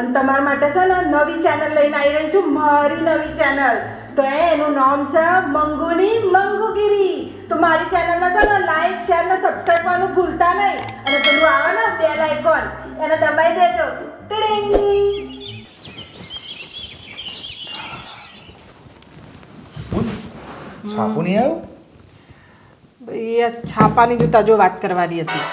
અને તમારા માટે છે ને નવી ચેનલ લઈને આવી રહી છું મારી નવી ચેનલ તો એ એનું નામ છે મંગુની મંગુગીરી. તો મારી ચેનલને છે ને લાઈક શેર ને સબસ્ક્રાઈબ કરવાનું ભૂલતા નહીં. અને પેલું આવે ને બેલ આઇકોન એને દબાઈ દેજો. ટીડિંગ. છાપું નહીં આવ્યું? ભાઈ આ છાપાની જોતા જો વાત કરવાની હતી.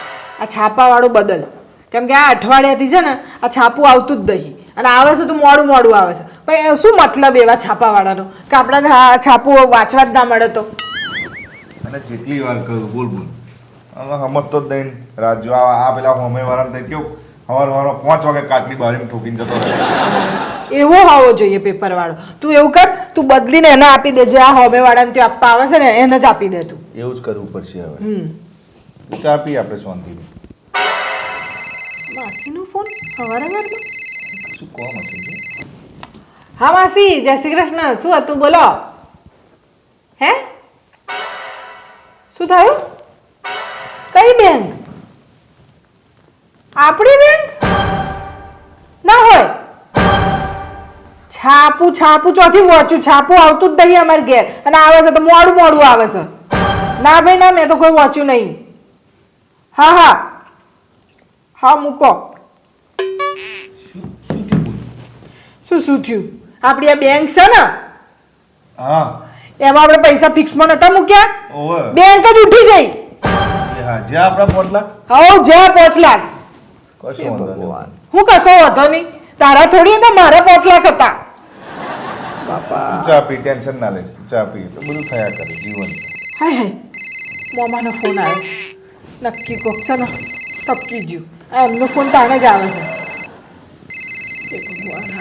આ છાપાવાળું બદલ. કેમ કે આ અઠવાડિયાથી છે ને આ છાપું આવતું જ નહીં. અને આવે છે તો મોડું મોડું આવે છે. ભાઈ શું મતલબ એવા છાપાવાળાનો? કે આપણાને આ છાપું વાંચવા જ ના મળે તો? અને જેટલી વાર કહ્યું બોલ બોલ. હવે સમજતો જ નહીં. રાત જો આ પેલા હોમે વાળા થઈ કેવું? સવાર સવારમાં પાંચ વાગે કાટલી બારીમાં ઠોકીને જતો રહે. એવો હોવો જોઈએ પેપર વાળો તું એવું કર તું બદલીને એને આપી દેજે. આ હોમે વાળાને ત્યાં આપવા આવે છે ને એને જ આપી દે તું. એવું જ કરવું પડશે હવે. હમ. ચા પી આપણે શાંતિથી. સવારે વારમાં શું કોમ હતું હા માસી જય શ્રી કૃષ્ણ. શું હતું? બોલો. હે? શું થયું? કઈ બેંક? આપણી બેંક? ના હોય. છાપું છાપું ચોથી વાંચું છાપું આવતું જ નહીં અમારે ઘેર. અને આવે છે તો મોડું મોડું આવે છે. ના ભાઈ ના મેં તો કોઈ વાંચ્યું નહીં. હા હા. હા મૂકો. શું શું થયું? આપણી આ બેંક છે ને હા. એમાં આપણે પૈસા ફિક્સમાં નતા મૂક્યા. ઓવે. બેંક જ ઉઠી જઈ હા જ્યાં આપણા પોટલા હવ જ્યાં પાંચ લાખ. કશું વાંધો નહીં. હું કશો વાંધો નહીં. તારા થોડી હતા મારા પાંચ લાખ હતા. બાપા. ચા પી ટેન્શન ના લેજે. ચા પી. તો બધું થયા કરે જીવન. હાય હાય. મોમાનો ફોન આવ્યો. નક્કી કોક છે ને ટપકી ગયું. એમનો ફોન તાણે જ આવે છે. ભગવાન.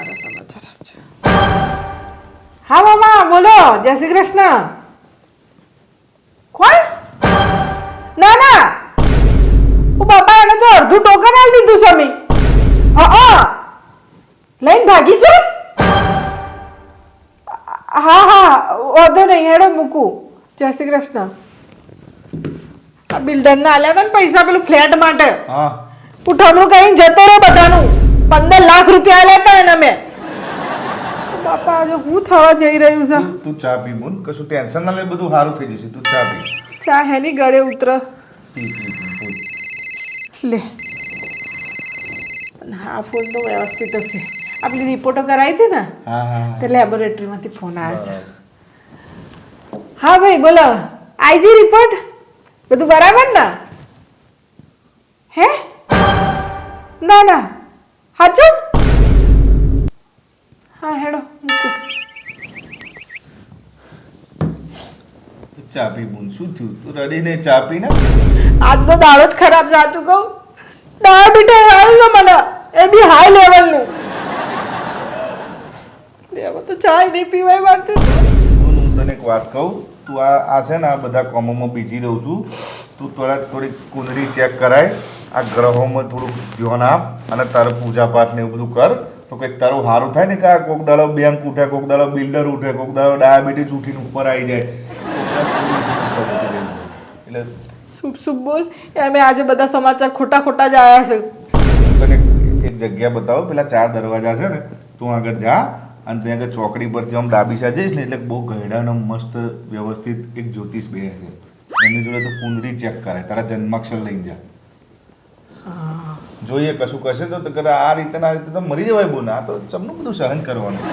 હા મામા બોલો. જય શ્રી કૃષ્ણ. કોણ? ના ના. ઓ બાપા એને તો અડધું ટોકન આલી દીધું છે મેં હા. લઈને ભાગી જો હા હા. વાંધો નહીં હેડો મૂકું. જય શ્રી કૃષ્ણ. આ બિલ્ડરને આલ્યા હતા ને પૈસા પેલું ફ્લેટ માટે. હા. ઉઠમણું કરીને જતો રહ્યો બધાનું. પંદર લાખ રૂપિયા આલ્યા હતા એને મેં. બાપા આજે હું થવા જઈ રહ્યું છે? તું- ચા પી બોલ. કશું ટેન્શન ના લે બધું સારું થઈ જશે. તું ચા પી. ચા હેની ગળે ઉતર. લે. હા ફોન તો વ્યવસ્થિત હશે. આપણી રિપોર્ટો કરાવી હતી ને? હા હા તે લેબોરેટરીમાંથી ફોન આવ્યો છે. હા ભાઈ બોલો. IG report? બધું બરાબર ને? હે? ના ના. હાચું હા હેડો ચા પી બોલ શું થયું? તું રડીને ચા પી ને? આજનો દાડો જ ખરાબ જાતું કહું? ડાયાબિટીસ આવ્યું છે મને એ બી હાઈ લેવલનું હવે તો ચાય નહીં પીવાય મારતી હું તને એક વાત કહું તું આ આ છે ને આ બધા કોમોમાં બીજી રહું છું. તું થોડા થોડી કુંડળી ચેક કરાય આ ગ્રહોમાં થોડુંક ધ્યાન આપ અને તારે પૂજા પાઠ ને એવું બધું કર. તો કંઈક તારું સારું થાય ને કે કોક દાડો બેંક ઉઠે કોક દાડો બિલ્ડર ઉઠે કોક દાડો ડાયાબિટીસ ઉઠીને ઉપર આવી જાય. એટલે શુભ શુભ બોલ. એમે આજે બધા સમાચાર ખોટા ખોટા જ આવ્યા છે. તને એક જગ્યા બતાવો પેલા ચાર દરવાજા છે ને તું આગળ જા અને ત્યાં આગળ ચોકડી પરથી આમ ડાબી સાઈડ જઈશ ને એટલે બહુ ગયડાનો મસ્ત વ્યવસ્થિત એક જ્યોતિષ બે છે. એની જોડે તો કુંડળી ચેક કરે તારા જન્માક્ષર લઈને જા. જોઈએ કશું કશે તો કદાચ આ રીતે આ રીતે તો મરી જવાય બોને આ તો ચમનું બધું સહન કરવાનું.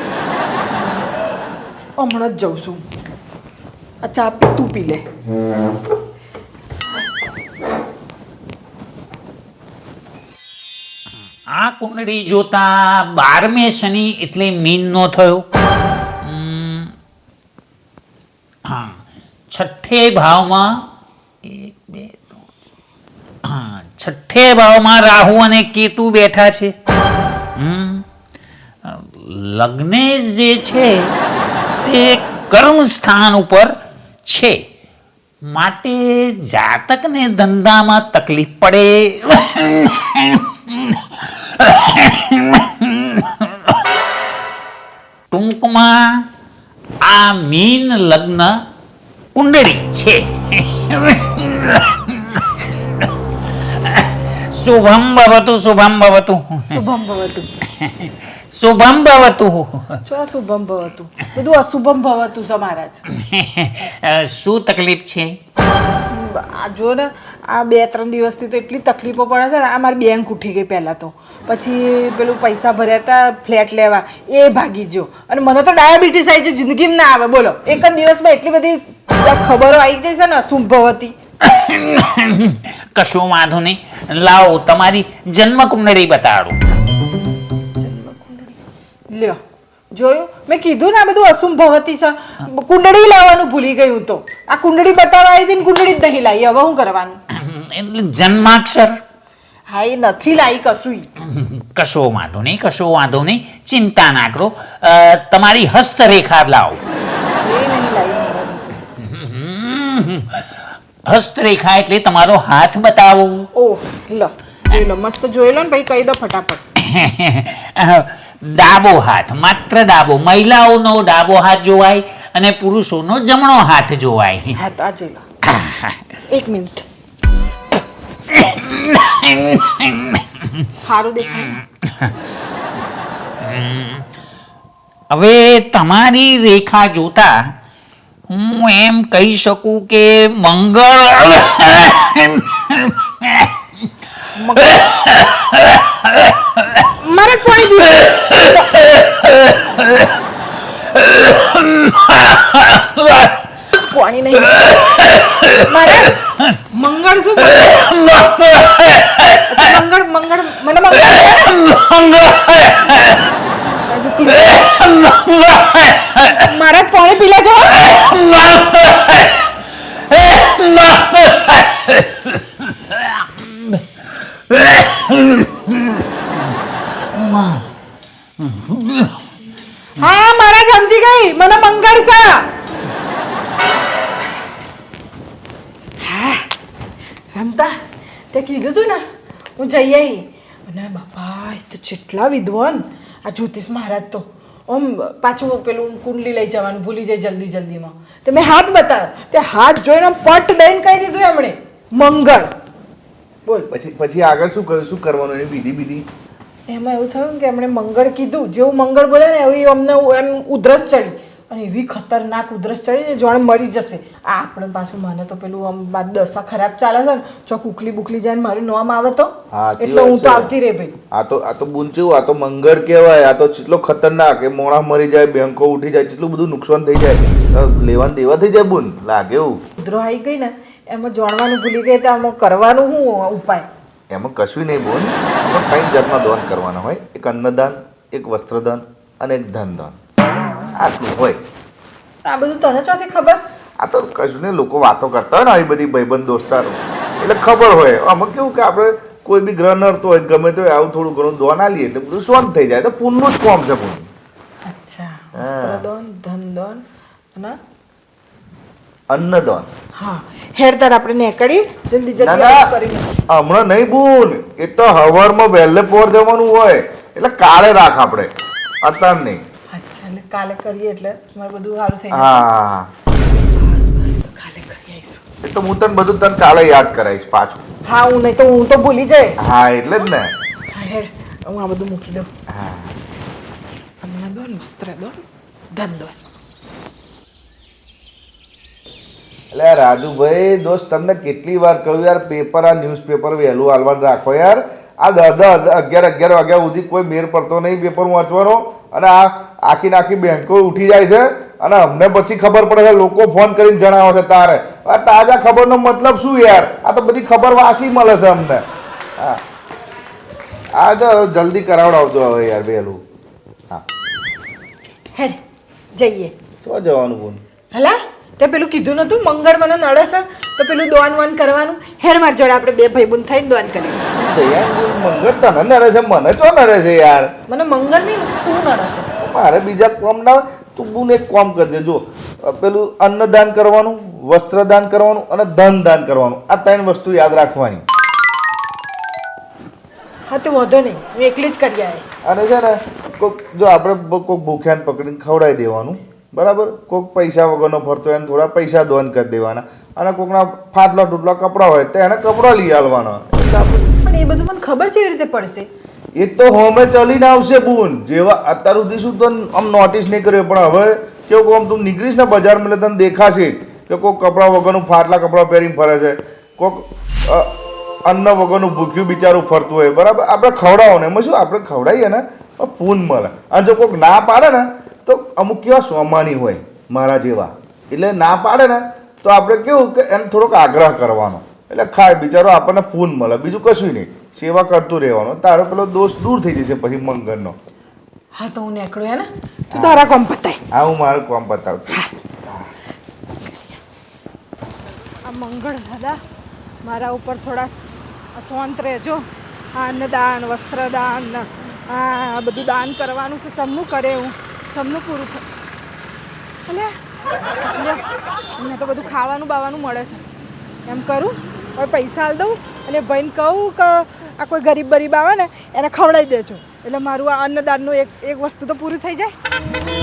હમણાં જ જઉં છું. આ ચા તું પી લે. આ કુંડળી જોતા બારમે શનિ એટલે મીનનો થયો. ઉમ, હા. છઠ્ઠે ભાવમાં એક બે ત્રણ હા છઠ્ઠે ભાવમાં રાહુ અને કેતુ બેઠા છે. લગ્નેશ જે છે, તે કર્મ સ્થાન ઉપર છે. માટે જાતકને ધંધામાં તકલીફ પડે. ટૂંકમાં આ મીન લગ્ન કુંડળી છે. શુભમ ભવતુ શુભમ ભવતુ. શુભમ ભવતું. શુભમ ભવતુ. ચો શુભમ ભવતુ. બધું અશુભમ ભવતુ છે મહારાજ શું તકલીફ છે? આ જો ને આ બે ત્રણ દિવસથી તો એટલી તકલીફો પડે છે ને આ મારી બેંક ઉઠી ગઈ પહેલાં તો. પછી પેલું પૈસા ભર્યા હતા ફ્લેટ લેવા. એ ભાગી ગયો. અને મને તો ડાયાબિટીસ આવી છે જિંદગીમાં ના આવે. બોલો એક જ દિવસમાં એટલી બધી ખબરો આવી જાય છે ને અશુભ ભવતી. કશું વાંધો નહીં. લાવો તમારી જન્મ કુંડળી બતાડો લ્યો જોયું? મેં કીધું ને આ બધું અસંભવ હતી સર કુંડળી લાવવાનું ભૂલી ગયું તો. આ કુંડળી બતાવવા આવી હતી ને કુંડળી જ નહીં લાવી. હવે શું કરવાનું? એટલે જન્માક્ષર? હા એ નથી લાવી કશું કશો વાંધો નહીં કશો વાંધો નહીં. ચિંતા ના કરો. તમારી હસ્તરેખા લાવો. એ નહીં લાવી. હસ્તરેખા એટલે તમારો હાથ બતાવો. ઓહ લો જોઈ લો મસ્ત જોઈ લો ને ભાઈ કહી દો ફટાફટ. ડાબો હાથ માત્ર ડાબો. મહિલાઓનો ડાબો હાથ જોવાય અને પુરુષોનો જમણો હાથ જોવાય. હા તો આ જોઈ લો. એક મિનિટ. સારું દેખાય હવે તમારી રેખા જોતા હું એમ કહી શકું કે મંગળ મારે કોઈ પાણી નહીં. મારે મંગળ શું મંગળ મંગળ તો વિદ્વાન? આ જ્યોતિષ મહારાજ તો આમ પાછું પેલું કુંડલી લઈ જવાનું ભૂલી જાય જલ્દી જલ્દીમાં. તે મેં હાથ બતાવ્યો. તે હાથ જોઈને આમ પટ દઈને કહી દીધું એમણે મંગળ. બોલ. પછી પછી આગળ શું કર્યું શું કરવાનું એની વિધિ વિધિ એમાં એવું થયું કે એમણે મંગળ કીધું. જેવું મંગળ બોલે ને એવું અમને એમ ઉધરસ ચડી. અને એવી ખતરનાક ઉધરસ ચડી ને જોડે મરી જશે. આ આપણે પાછું મને તો પેલું આમ બાદ દશા ખરાબ ચાલે છે ને જો કુકલી બુકલી જાય ને મારું નામ આવે તો? સાચી એટલે વાત હું તો છે. આવતી રે ભાઈ. આ તો આ તો બુંચું આ તો મંગળ કહેવાય આ તો કેટલો ખતરનાક એ મોણા મરી જાય બેંકો ઉઠી જાય કેટલું બધું નુકસાન થઈ જાય. લેવાન દેવા થઈ જાય બુન લાગે એવું. ઉધરો આવી ગઈ ને એમાં જાણવાનું ભૂલી ગઈ તો આમાં કરવાનું શું ઉપાય? એમાં કશું નહીં બોલ આમાં ત્રણ જાતના દાન કરવાના હોય? એક અન્નદાન એક વસ્ત્રદાન અને એક ધનદાન. આટલું હોય. આ બધું તને ચોથી ખબર? આ તો કશું ને લોકો વાતો કરતા હોય ને આવી બધી ભાઈબંધ દોસ્તારો. એટલે ખબર હોય. આમાં કેવું કે આપણે કોઈ બી ગ્રહ નડતો હોય ગમે તો આવું થોડું ઘણું દોન આલીએ એટલે બધું સોન થઈ જાય. તો પૂનનું જ કોમ છે પૂન અચ્છા. હા. ધન દોન અને અન્નદાન. હા. હેરદાર આપણે નીકળી જલ્દી જલ્દી હમણાં નહીં બૂન. એ તો હવારમાં વહેલે પોર જવાનું હોય. એટલે કાળે રાખ આપણે. અત્યારે નહીં. કાલે કરીએ એટલે મારે બધું સારું થઈ હા. બસ બસ તો કાલે કરી આવીશું. એ તો હું તને બધું તને કાલે યાદ કરાવીશ પાછું. હા હું નહીં તો હું તો ભૂલી જાય હા એટલે જ ને. હા આ બધું મૂકી દઉં. હા. અન્ન દોન વસ્ત્ર દોન ધન દોન એટલે રાજુભાઈ દોસ્ત તમને કેટલી વાર કહ્યું યાર પેપર આ ન્યૂઝપેપર વહેલું હાલવાનું રાખો યાર. આ દસ દસ અગિયાર અગિયાર વાગ્યા સુધી કોઈ મેર પડતો નહીં પેપર વાંચવાનો અને આ આખી નાખી બેંકો ઉઠી જાય છે અને અમને પછી ખબર પડે છે લોકો ફોન કરીને જણાવે છે તારે. આ તાજા ખબરનો મતલબ શું યાર? આ તો બધી ખબર વાસી મળે છે અમને. હા. આ તો જલ્દી કરાવડાવજો હવે યાર વહેલું. હા. હે જઈએ. તો જવાનું બોલ? હલા તે પેલું કીધું નતું મંગળ મને નડે છે તો પેલું દોન વન કરવાનું. હેડ માર જોડે આપણે બે ભાઈ બુન થઈને દોન કરીશું. દયા મંગળ તને નડે છે મને ચો નડે છે યાર? મને મંગળ નહીં તું નડે છે. મારે બીજા કોમ ના તું બુને એક કોમ કરજે જો પેલું અન્નદાન કરવાનું વસ્ત્રદાન કરવાનું અને ધન દાન કરવાનું. આ ત્રણ વસ્તુ યાદ રાખવાની. હા તો વાંધો નહીં. હું એકલી જ કરી આવે અને છે ને કોઈક જો આપણે કોક ભૂખ્યાને પકડીને ખવડાવી દેવાનું. બરાબર? કોઈક પૈસા વગરનો ફરતો એને થોડા પૈસા દોન કરી દેવાના. અને કોઈકના ફાટલા તૂટલા કપડાં હોય તો એને કપડાં લઈ આવવાના એટલે આપણે એ બધું મને ખબર છે એ રીતે પડશે? એ તો હોમે ચલીને આવશે બુન. જેવા અત્યાર સુધી શું તો આમ નોટિસ નહીં કર્યો, પણ હવે કેવું કહું તું નીકળીશ ને બજારમાં એટલે તને દેખાશે કે કોઈક કપડાં વગરનું ફાટલા કપડાં પહેરીને ફરે છે. કોઈક અન્ન વગરનું ભૂખ્યું બિચારું ફરતું હોય. બરાબર? આપણે ખવડાવો ને એમાં શું? આપણે ખવડાવીએ ને પૂન મળે. અને જો કોઈક ના પાડે ને, તો અમુક કેવા સ્વમાની હોય, મારા જેવા. એટલે ના પાડે ને, તો આપણે કેવું કે એને થોડોક આગ્રહ કરવાનો. એટલે ખાય બિચારો આપણને પૂન મળે. બીજું કશું નહીં. સેવા કરતું રહેવાનું. તારો પેલો દોષ દૂર થઈ જશે પછી મંગળનો. હા તો હું નીકળું હે ને? તું તારા કોમ પતાય. હા હું મારું કામ પતાવું આ મંગળ દાદા મારા ઉપર થોડા શાંત રહેજો. આ અન્નદાન વસ્ત્રદાન આ બધું દાન કરવાનું છે. ચમનું કરે હું. ચમનું પૂરું થાય અલે લે તો બધું ખાવાનું બાવાનું મળે છે. એમ કરું? હવે પૈસા આલ દઉં અને ભાઈને કહું કે આ કોઈ ગરીબ ગરીબ આવે ને, એને ખવડાવી દેજો. એટલે મારું આ અન્નદાનનું એક એક વસ્તુ તો પૂરું થઈ જાય.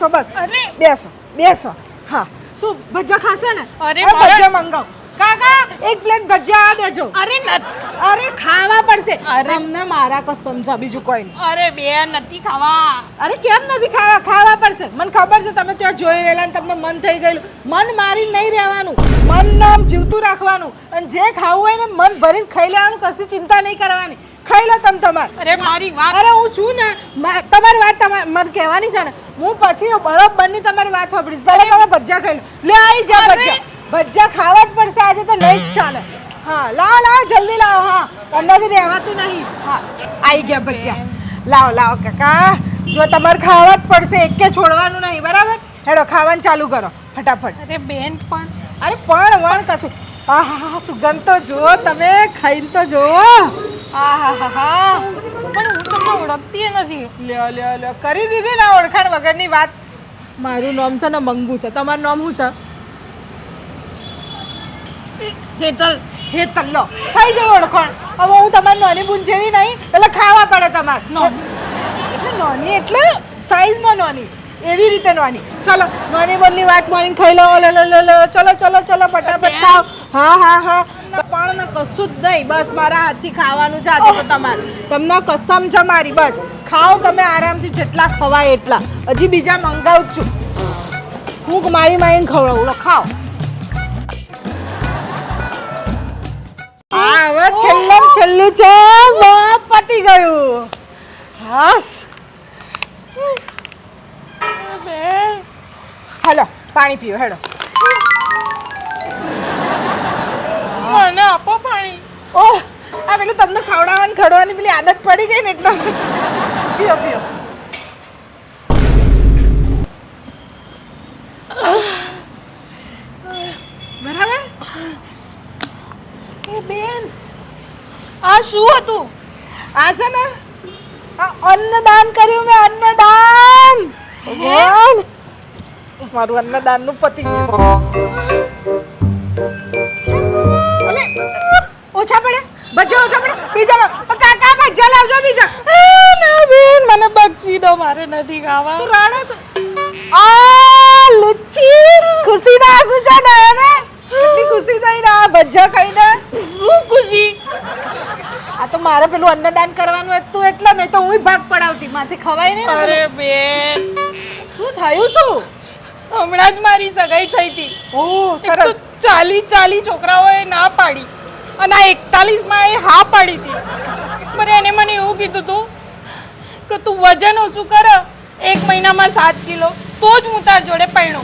બેસો બસ. બેસો બેસો. હા શું ભજ્જો ખાશે ને? અરે, ભજીયા મંગાવો. એક પ્લેટ ભજીયા દેજો. અરે અરે ખાવા પડશે. તમને મારા કસમ છે બીજું કોઈ નહીં. અરે બે નથી ખાવા. અરે કેમ નથી ખાવા? ખાવા પડશે. મને ખબર છે તમે ત્યાં જોઈ રહેલા ને તમને મન થઈ ગયેલું. મન મારી નહીં રહેવાનું. મન નામ જીવતું રાખવાનું. અને જે ખાવું હોય ને મન ભરીને ખાઈ લેવાનું કશી ચિંતા નહીં કરવાની. ખાઈ લો તમે તમારે. અરે મારી વાત અરે હું છું ને તમારી વાત તમારે મને કહેવાની છે ને હું પછી બરોબરની તમારી વાત સાંભળીશ. પહેલા તમે ભજીયા ખાઈ લો. લે આવી જા ભજીયા. ભજીયા ખાવા જ પડશે આજે તો નહીં જ ચાલે. હા લાવો લાવો જલ્દી લાવો હા. હમણાંથી રહેવાતું નહીં. હા આવી ગયા ભજીયા. લાવો લાવો કાકા. જો તમારે ખાવા જ પડશે એકે છોડવાનું નહીં બરાબર? હેડો ખાવાનું ચાલુ કરો ફટાફટ. અરે બેન પણ અરે પણ વણ કશું. આહા સુગંધ તો જુઓ તમે ખાઈને તો જુઓ. હા હા હા. પણ હું તમને ઓળખતી નથી. લ્યો લ્યો લ્યો. કરી દીધી ને ઓળખાણ વગરની વાત. મારું નામ છે ને મંગુ છે. તમારું નામ શું છે? હેતલ હે લો થઈ જાય ઓળખાણ. હવે હું તમારી નાની બુન જેવી નહીં એટલે ખાવા પડે તમારે. એટલે નાની એટલે સાઈઝમાં નાની. એવી રીતે નાની. ચલો નાની બોલની વાત માની ખાઈ લો લો લો લો ચલો ચલો ચલો ફટાફટ ખાઓ. હા હા હા. પણ કશું જ નહીં. બસ મારા હાથથી ખાવાનું છે આજે તો તમારે. તમને કસમ છે મારી બસ. ખાઓ તમે આરામથી જેટલા ખવાય એટલા. હજી બીજા મંગાવું છું. હું મારી માઈને ખવડાવું. ખાઓ. હવે છેલ્લું છેલ્લું છે. બસ પતી ગયું. હાસ. હાલો પાણી પીઓ હેડો. મને આપો પાણી. ઓહ આ પેલું તમને ખવડાવવાની ખડવાની પેલી આદત પડી ગઈ ને એટલે. પીઓ પીઓ બરાબર એ બેન આ શું હતું? આ છે ને આ અન્નદાન કર્યું મેં અન્નદાન! ભગવાન! મારું અન્નદાનનું પતિ ઓછા પડે ભજીયા ઓછા પડે બીજા કાકા ભજીયા લાવજો બીજા. ના બેન મને બક્ષી દો મારે નથી ખાવા. તું રાડો છો? આ લુચ્ચી ખુશી ના સુજા ને કેટલી ખુશી થઈ ને આ ભજીયા ખાઈને. શું ખુશી? આ તો મારે પેલું અન્નદાન કરવાનું હતું એટલે નહીં તો હું ભાગ પડાવતી. માથે ખવાય નહીં અરે બેન. શું થયું શું હમણાં જ મારી સગાઈ થઈ હતી. ઓ સરસ. ચાલી ચાલી છોકરાઓએ ના પાડી અને આ એકતાલીસમાં એ હા પાડી હતી. પણ એને મને એવું કીધું હતું કે તું વજન ઓછું કર એક મહિનામાં સાત કિલો તો જ હું તાર જોડે પહેણો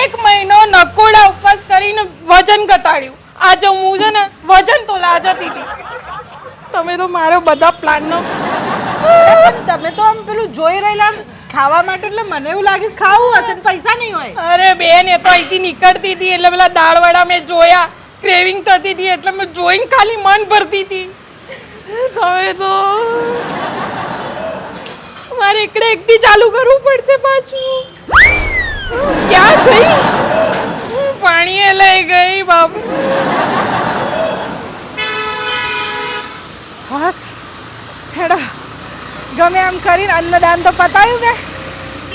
એક મહિનો નકોડા ઉપવાસ કરીને વજન ઘટાડ્યું. આજે હું છે ને વજન તો લા જતી હતી. તમે તો મારો બધા પ્લાનનો પણ તમે તો આમ પેલું જોઈ રહેલા ખાવા માટે એટલે મને એવું લાગ્યું ખાવું હશે ને પૈસા નહીં હોય. અરે બેન એ તો અહીંથી નીકળતી હતી એટલે પેલા દાળવાળા મેં જોયા. ક્રેવિંગ થતી હતી એટલે મેં જોઈને ખાલી મન ભરતી હતી. તમે તો મારે એકડે એકથી ચાલુ કરવું પડશે પાછું. ક્યાં ગઈ? પાણીએ લઈ ગઈ બાપુ. હસ. હેડો. ગમે એમ કરીને અન્નદાન તો પતાયું મેં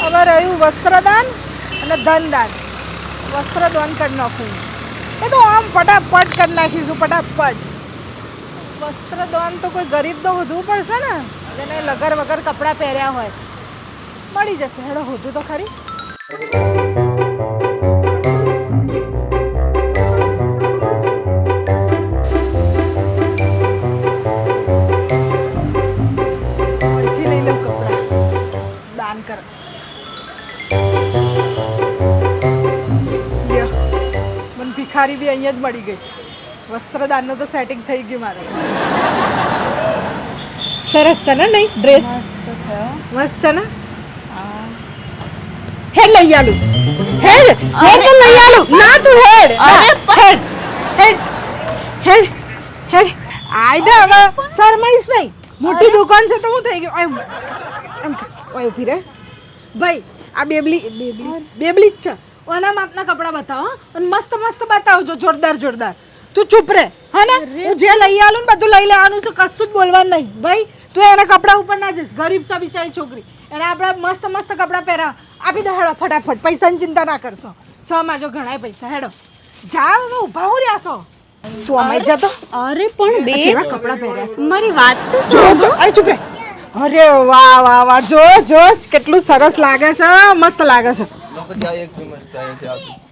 હવે રહ્યું વસ્ત્રદાન અને ધનદાન. વસ્ત્રદાન કરી નાખું. એ તો આમ ફટાફટ કરી નાખીશું, ફટાફટ. વસ્ત્રદાન તો કોઈ ગરીબ તો હોધવું પડશે ને? જેને લગર વગર કપડાં પહેર્યા હોય. મળી જશે. હેડો, હોધું તો ખરી. ભિખારી બી અહીંયા જ મળી ગઈ. વસ્ત્રદાનનું તો સેટિંગ થઈ ગયું મારે. સરસ છે ને નહીં? ડ્રેસ મસ્ત છે. ને? હેડ લઈ આલું. હેડ હેડ તો લઈ આલું. ના તું હેડ. હેડ હેડ હેડ હેડ. આઈ દે હવે. શરમાઈશ નહીં. મોટી દુકાન છે તો હું થઈ ગયું. એમ એમ ઓય ઊભી રે ભાઈ આ બેબલી બેબલી બેબલી જ છે. ઓના માપના કપડાં બતાવો અને મસ્ત મસ્ત બતાવજો જોરદાર જોરદાર. તું ચૂપ રહે હા ને? હું જે લઈ આલું ને બધું લઈ લેવાનું તો કશું જ બોલવાનું નહીં. ભાઈ તું એના કપડા ઉપર ના જઈશ. ગરીબ છે બિચારી છોકરી. એને આપણે મસ્ત મસ્ત કપડાં પહેરા આપી દે હેડો ફટાફટ. પૈસાની ચિંતા ના કરશો. છ માં જો ઘણાય પૈસા હેડો. જાવ હવે ઊભા હું રહ્યા છો. તું અમાઈ જતો? અરે પણ બે જેવા કપડાં પહેર્યા છે. મારી વાત તો તો અરે ચૂપ રહે અરે વાહ વાહ વાહ. જો જો કેટલું સરસ લાગે છે મસ્ત લાગે છે.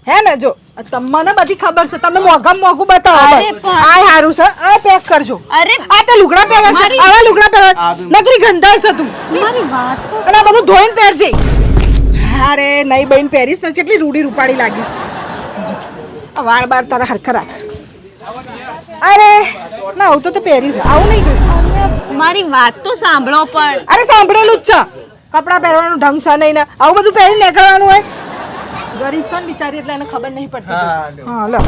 હે ને જો તમને બધી ખબર છે તમે મોઘા મોઘું બતાવો બસ. આ સારું છે આ પેક કરજો. અરે આ તો લુગડા પહેરે છે આવા લુગડા પહેરે નકરી ગંધાય છે તું. મારી વાત તો અને આ બધું ધોઈને પહેરજે. અરે નહીં બહેન પહેરીશ ને કેટલી રૂડી રૂપાડી આ વાળ બાર તારા હરખા રાખ. અરે ના આવું તો તે પહેરી આવું નહીં જોઈતું મારી વાત તો સાંભળો પણ. અરે સાંભળેલું જ છે. કપડાં પહેરવાનું ઢંગ છે નહીં ને. આવું બધું પહેરી નીકળવાનું હોય? ગરીબ છે ને બિચારી એટલે એને ખબર નહીં પડતી હા લો.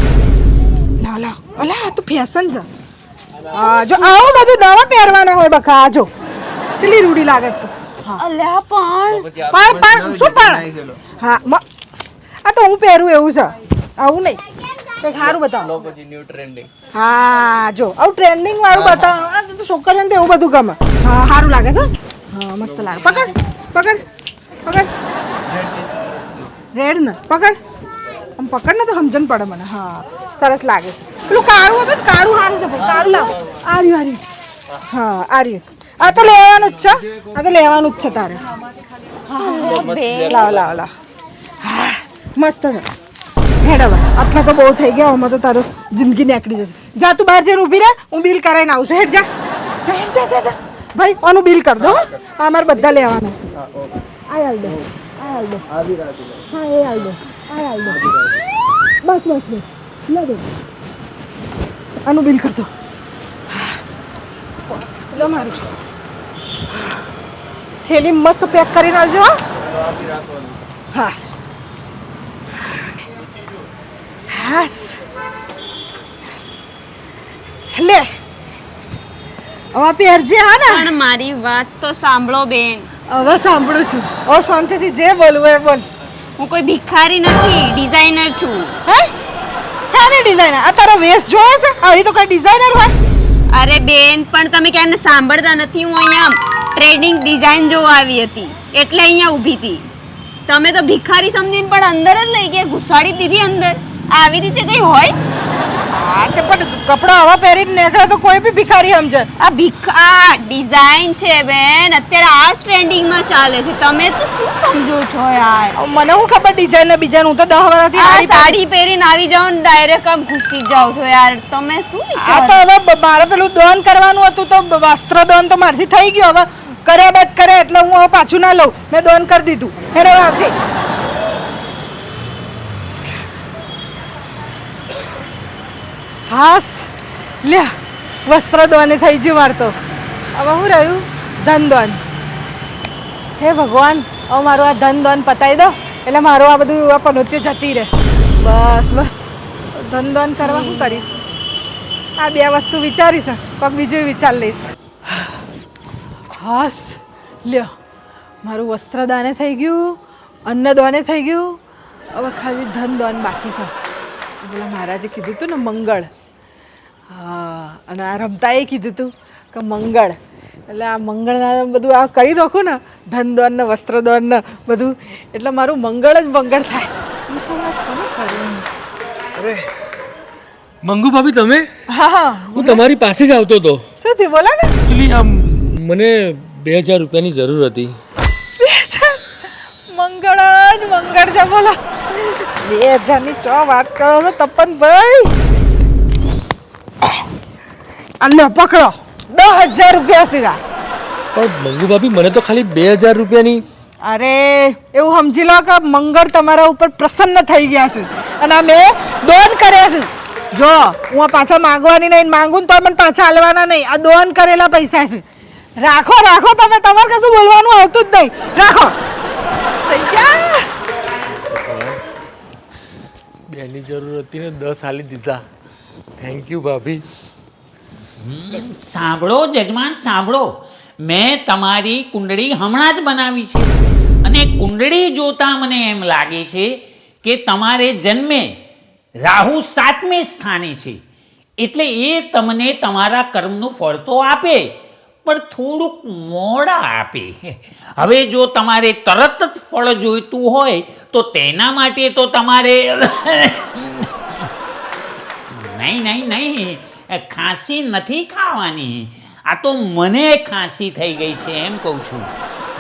લો. લો અલા આ તો ફેશન છે. હા જો આવું બધું નવા પહેરવાના હોય બકા આ જો. ચલી રૂડી લાગે તો હા. અલ્યા પણ. પણ પણ શું પણ? હા મ- આ તો હું પહેરું એવું છે. આવું નહીં. કંઈક સારું બતાવો. હા જો આવું ટ્રેન્ડિંગ વાળું બતાવો. આ તો છોકરીઓને તો એવું બધું ગમે. હા સારું લાગે છે. હા મસ્ત લાગે. પકડ પકડ પકડ. રેડ ને પકડ. આમ પકડ ને તો સમજણ પડે મને. હા. સરસ લાગે છે. પેલું કાળું હતું ને કાળું સારું છે ભાઈ. કાળું લાવ. આર્યું આર્યું. હા આર્યું. આ તો લેવાનું જ છે. આ તો લેવાનું જ છે તારે. લાવ લાવ લાવ. હા, મસ્ત છે. હેડ હવે. આટલા તો બહુ થઈ ગયા. આમાં તો તારો જિંદગી નીકળી જશે. જા તું બહાર જઈને ઊભી રહે. હું બિલ કરાવીને આવું છું. હેડ જા. જા હેડ જા જા ભાઈ આનું બિલ કર દો હા. અમારે બધા લેવાનું આ આવી દો હાલ દો હા એ હાલ દો આ હાલ દો બસ બસ બસ લે દો આનું બિલ કરતો દો લો મારું થેલી મસ્ત પેક કરીને આવજો હા હા હાસ લે હવે પહેરજે હા ને પણ મારી વાત તો સાંભળો બેન હવે સાંભળું છું. ઓ શાંતિથી જે બોલવું એ બોલ. હું કોઈ ભિખારી નથી ડિઝાઇનર છું. હે? ને ડિઝાઇનર? આ તારો વેશ જોયો છે? આવી તો કોઈ ડિઝાઇનર હોય? અરે બેન પણ તમે ક્યાંને સાંભળતા નથી? હું અહીંયા ટ્રેડિંગ ડિઝાઇન જોવા આવી હતી. એટલે અહીંયા ઊભી હતી. તમે તો ભિખારી સમજીને પણ અંદર જ લઈ ગયા ઘુસાડી દીધી અંદર. આવી રીતે કંઈ હોય? હા તે પણ કપડાં આવા પહેરીને નીકળે તો કોઈ બી ભિખારી સમજે. આ ભિખ ડિઝાઇન છે બેન. અત્યારે આ જ ટ્રેન્ડિંગમાં ચાલે છે. તમે તો શું સમજો છો યાર? મને હું ખબર ડિઝાઇન ને બીજાનું? હું તો દહ વર્ષથી આ સાડી પહેરીને આવી જાઓ ને ડાયરેક્ટ આમ ઘૂસી જ જાઓ છો યાર. તમે શું આ તો હવે મારે પેલું દાન કરવાનું હતું તો વસ્ત્ર દાન તો મારથી થઈ ગયું. હવે કર્યા બાદ કરે એટલે હું હવે પાછું ના લઉં. મેં દાન કરી દીધું. હેડે વાંચી આવજે હાસ. લ્યા વસ્ત્ર દાન થઈ ગયું માર તો. હવે હું રહ્યું? ધન દાન હે ભગવાન, હવે મારું આ ધન ધન પતાવી દો. એટલે મારું આ બધું પનોત્ય જતી રહે. બસ બસ. ધન ધન કરવા શું કરીશ? આ બે વસ્તુ વિચારીશ પગ બીજું વિચાર લઈશ. હાસ. લ્યો, મારું વસ્ત્રદાને થઈ ગયું, અન્નદાને થઈ ગયું. હવે ખાલી ધન દાન બાકી છે. પેલા મહારાજે કીધું હતું ને, મંગળ. હા અને આ રમતાએ કીધું હતું કે મંગળ. એટલે આ મંગળના બધું આ કરી રાખું ને ધન દાન ને વસ્ત્રદાન ને બધું. એટલે મારું મંગળ જ મંગળ થાય. અરે મંગુ ભાભી તમે? હા હા. તમારી પાસે જ આવતો હતો. શું થયું? બોલો ને. એકચુઅલી આમ મને બે હજાર રૂપિયાની જરૂર હતી. મંગળ જ મંગળ છે બોલો. બે હજારની ચો વાત કરો છો તપન ભાઈ અલ્યો પકડો. દસ હજાર રૂપિયા સીધા. પણ મંગુ ભાભી મને તો ખાલી બે હજાર રૂપિયાની અરે એવું સમજી લો કે મંગળ તમારા ઉપર પ્રસન્ન થઈ ગયા છે. અને આ મેં દોન કર્યા છે. જો હું આ પાછા માંગવાની નહીં માંગું ને તો મને પાછા હાલવાના નહીં. આ દોન કરેલા પૈસા છે. રાખો રાખો તમે તમારે કશું બોલવાનું આવતું જ નહીં. રાખો. બેની જરૂર હતી ને દસ હાલી દીધા. થેન્ક યુ ભાભી. સાંભળો જજમાન સાંભળો. મેં તમારી કુંડળી હમણાં જ બનાવી છે. અને કુંડળી જોતા મને એમ લાગે છે કે તમારે જન્મે રાહુ સાતમે સ્થાને છે. એટલે એ તમને તમારા કર્મનું ફળ તો આપે, પણ થોડુંક મોડા આપે. હવે જો તમારે તરત જ ફળ જોઈતું હોય, તો તેના માટે તો તમારે નહીં નહીં નહીં. ખાંસી નથી ખાવાની. આ તો મને ખાંસી થઈ ગઈ છે એમ કહું છું.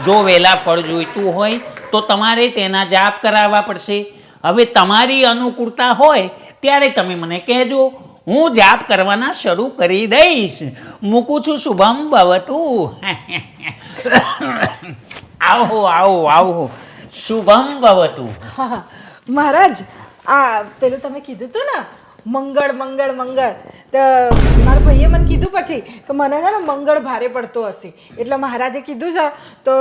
જો વહેલા ફળ જોઈતું હોય તો તમારે તેના જાપ કરાવવા પડશે. હવે તમારી અનુકૂળતા હોય ત્યારે તમે મને કહેજો. હું જાપ કરવાના શરૂ કરી દઈશ. મૂકું છું શુભમ ભવતુ. આવો આવો આવો. શુભમ ભવતુ. મહારાજ, આ પેલું તમે કીધું હતું ને મંગળ મંગળ મંગળ. તો મારા ભાઈએ મને કીધું પછી કે મને છે ને મંગળ ભારે પડતો હશે. એટલે મહારાજે કીધું છે, તો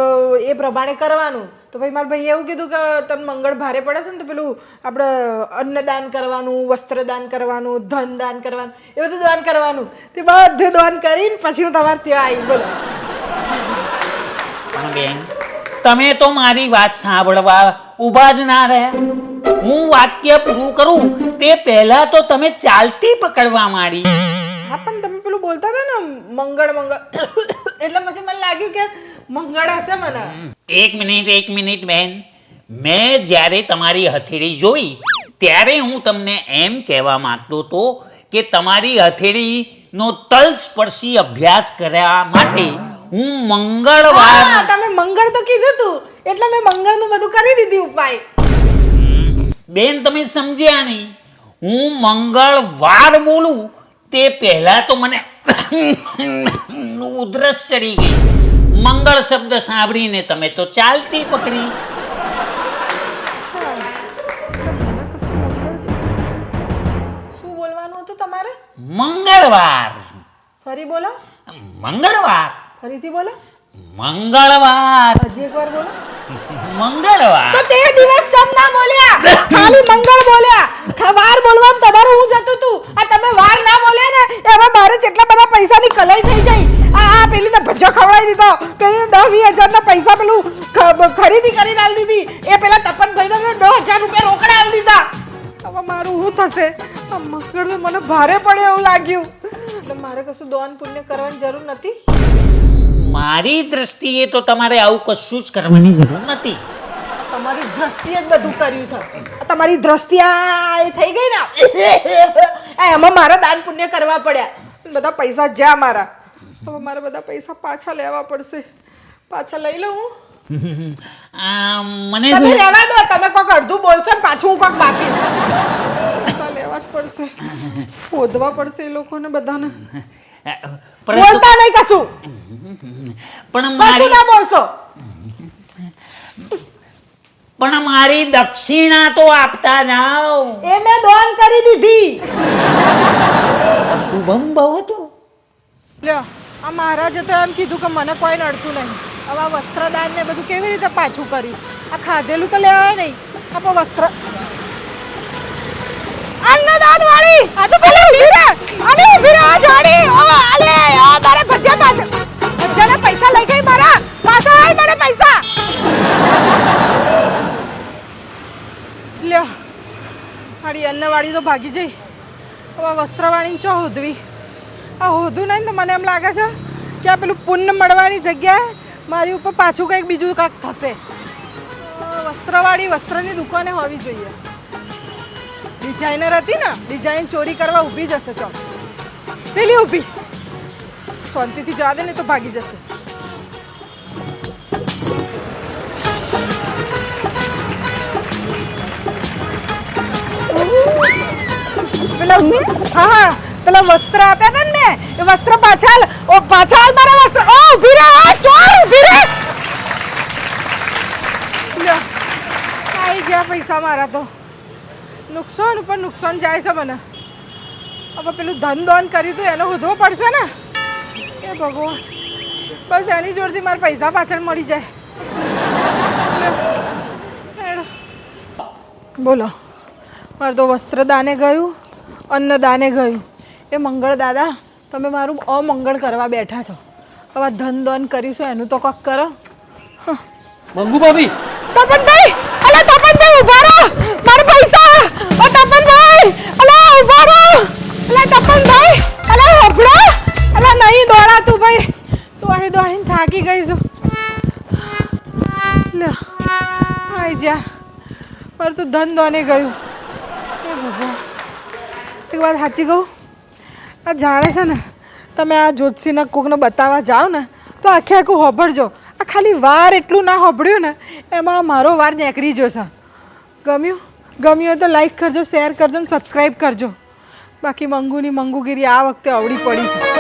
એ પ્રમાણે કરવાનું. તો ભાઈ મારા ભાઈએ એવું કીધું કે તમને મંગળ ભારે પડે છે ને તો પેલું આપણે અન્નદાન કરવાનું, વસ્ત્રદાન કરવાનું ધન દાન કરવાનું, એ બધું દાન કરવાનું. તે બધું દાન કરીને પછી હું તમારે ત્યાં આવી બોલો બેન, તમે તો મારી વાત સાંભળવા ઊભા જ ના રહ્યા. હું વાક્ય પૂરું કરું તે પહેલા તો તમે ચાલતી પકડવા માંડી. હા પણ તમે પેલું બોલતા હતા ને મંગળ મંગળ. એટલે પછી મને લાગ્યું કે મંગળ હશે મને. એક મિનિટ એક મિનિટ બેન. મેં જ્યારે તમારી હથેળી જોઈ ત્યારે હું તમને એમ કહેવા માંગતો હતો કે તમારી હથેળીનો તલસ્પર્શી અભ્યાસ કરવા માટે હું મંગળવાર તમે મંગળ તો કીધું તું. એટલે મેં મંગળનું બધું કરી દીધી ઉપાય બેન તમે સમજ્યા નહીં. હું મંગળવાર બોલું તે પહેલાં તો મને ઉધરસ ચડી ગઈ મંગળ શબ્દ સાંભળીને તમે તો ચાલતી પકડી. શું બોલવાનું હતું તમારે? મંગળવાર. ફરી બોલો. મંગળવાર. ફરીથી બોલો. મંગળવાર. હજી એકવાર બોલો. મંગળવાર. તો તે દિવસ ચમ ના બોલ્યા? ખાલી મંગળ બોલ્યા. વાર બોલવામાં તમારું હું જતું તું. આ તમે વાર ના બોલ્યા ને એમાં મારે જેટલા બધા પૈસાની કલાઈ થઈ જાય આ આ પેલીને ભજો ખવડાવી દીધો. પેલી દસ વીસ હજારના પૈસા પેલું ખરીદી કરીને આલી દીધી. એ પેલા તપનભાઈને મેં દસ હજાર રૂપિયા રોકડા આલી દીધા. હવે મારું શું થશે? આ મકર મને ભારે પડે એવું લાગ્યું. એટલે મારે કશું દોન પુણ્ય કરવાની જરૂર નથી. મારી દ્રષ્ટિએ તો તમારે આવું કશું જ કરવાની જરૂર નથી. તમારી દ્રષ્ટિએ જ બધું કર્યું છે. તમારી દ્રષ્ટિ આ એ થઈ ગઈ ને. આ એમાં મારા દાન પુણ્ય કરવા પડ્યા. બધા પૈસા જ્યાં મારા. હવે મારે બધા પૈસા પાછા લેવા પડશે. પાછા લઈ લઉં મને તમે લેવા દો તમે કોક અડધું બોલશો પાછું હું કોક બાકી લેવા જ પડશે. શોધવા પડશે એ લોકોને બધાને. બોલતા નહીં કશું. પણ મારી ના બોલશો. પણ મારી દક્ષિણા તો આપતા જાઓ. એ મેં દોન કરી દીધી. શુભમ ભવતું લ્યો આ મહારાજે તો એમ કીધું કે મને કોઈ નડતું નહીં. હવે વસ્ત્રદાન ને બધું કેવી રીતે પાછું કરી આ ખાધેલું તો લેવાય નહીં. આ વસ્ત્ર અન્નદાન વાળી આ તો પેલી અને ઊભી રહે ઓ આલે આ મારે ભજ્યા પાછા ભજ્યાના પૈસા લઈ ગઈ મારા. પાછા આય મારા પૈસા. લ્યો મારી અન્નવાળી તો ભાગી જઈ. હવે વસ્ત્રવાળીને ચો હોધવી આ હોધું નહીં તો મને એમ લાગે છે કે આ પેલું પુણ્ય મળવાની જગ્યાએ મારી ઉપર પાછું કંઈક બીજું કાંઈક થશે. વસ્ત્રવાળી વસ્ત્રની દુકાને હોવી જોઈએ. ડિઝાઇનર હતી ને ડિઝાઇન ચોરી કરવા ઊભી જશે, ચો. પેલી ઊભી. શાંતિથી જવા દે ને તો ભાગી જશે. પેલા હા હા. પેલા વસ્ત્ર આપ્યા હતા ને મેં. એ વસ્ત્ર પાછા આલ. ઓ, પાછા આલ મારા વસ્ત્ર. ઓ ઊભી રહે. આ ચોર ઊભી રહે. લ્યો. આવી ગયા પૈસા મારા તો. નુકસાન ઉપર નુકસાન જાય છે મને. હવે પેલું ધન દોન કર્યું હતું એનો વધવો પડશે ને? એ ભગવાન. બસ એની જોડથી મારા પૈસા પાછળ મળી જાય. બોલો. મારે તો વસ્ત્રદાને ગયું અન્નદાને ગયું. એ મંગળ દાદા તમે મારું અમંગળ કરવા બેઠા છો. હવે ધન દોન કર્યું છે એનું તો કક કરો. મંગુ ભાભી તપન ભાઈ અલે તપન ભાઈ ઊભા રહો. મારા પૈસા ઊભા અલા તપનભાઈ અલા હોભળો. અલા નહીં દોડા તું ભાઈ. દોડી દોડીને થાકી ગઈ છું. લે, આઈ જા. મારું તો ધન દોને ગયું. એક વાત સાચી કહું? આ જાણે છે ને, તમે આ જ્યોતિષીને કોકને બતાવવા જાઓ ને, તો આખે આખું હોભળજો. આ ખાલી વાર એટલું ના હોભળ્યું ને, એમાં મારો વાર નીકળી જશે ગમ્યું? ગમ્યું હોય તો લાઈક કરજો શેર કરજો ને સબસ્ક્રાઈબ કરજો. બાકી મંગુની મંગુગીરી આ વખતે અવળી પડી છે.